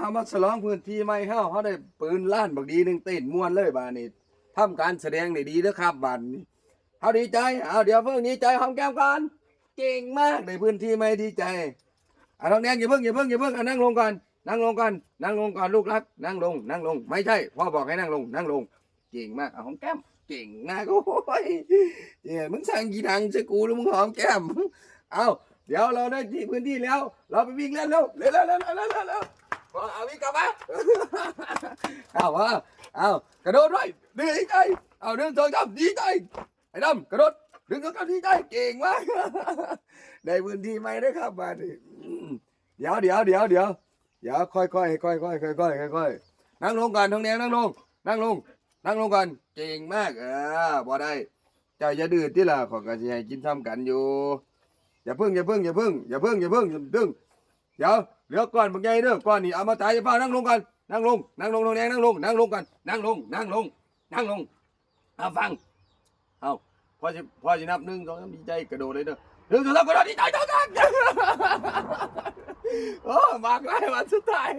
เอามาฉลองพื้นที่ใหม่เฮาเฮาได้ปืนล้านบักดีหนึงเต้นม่วนเลยบาดนี้ทำการแสดงได้ดีเด้อครับบาดนี้เฮาดีใจเอาเดี๋ยวเพิ่งดีใจหอมแก้มกันเก่งมากในพื้นที่ใหม่ดีใจอะน้องแดงอย่าเพิ่งอย่าเพิ่งอย่าเพิ่งอะนั่งลงก่อนนั่งลงก่อนนั่งลงก่อนลูกรัก นั่งลง นั่งลง ไม่ใช่พ่อบอกให้นั่งลง นั่งลง เก่งมากอะหอมแก้มเก่งมากโอ้ยเนี่ยมึงสั่งกี่ดังจะกูหรือมึงหอมแก้มเอาเดี๋ยวเราได้ที่พื้นที่แล้ว เราไปวิ่งเล่นเร็วเร็วเร็วเร็วเร็ว เอาวิ่งกลับมาเอาว่าเอากระโดดด้วยดีใจเอาหนึ่งสองสามดีใจไอ้ดำกระโดดหนึ่งสองสามดีใจเก่งมากได้พื้นที่ไหมได้ครับมาดิเดี๋ยวเดี๋ยวเดี๋ยวเดี๋ยวเดี๋ยวค่อยค่อยค่อยค่อยค่อยค่อยค่อยค่อยนั่งลงก่อนทองแดงนั่งลง นั่งลง นั่งลงก่อนเก่งมากเออพอได้เจ้าอย่าดื้อที่ละของกระจะให้กินซ้ำกันอยู่อย่าพึ่งอย่าพึ่งอย่าพึ่งอย่าพึ่งอย่าพึ่งอย่าพึ่งเดี๋ยว เหลือก้อนบางใหญ่เด้อก้อนนี่เอามาตายจะพานั่งลงกันนั่งลงนั่งลงทองแดงนั่งลงนั่งลงกันนั่งลงนั่งลงนั่งลงเอาฟังเอาพอจะพอจะนับหนึ่งสองสามดีใจกระโดดเลยเด้อหนึ่งสองสามกระโดดดีใจจังจังโอ้มากเลยวันสุดท้าย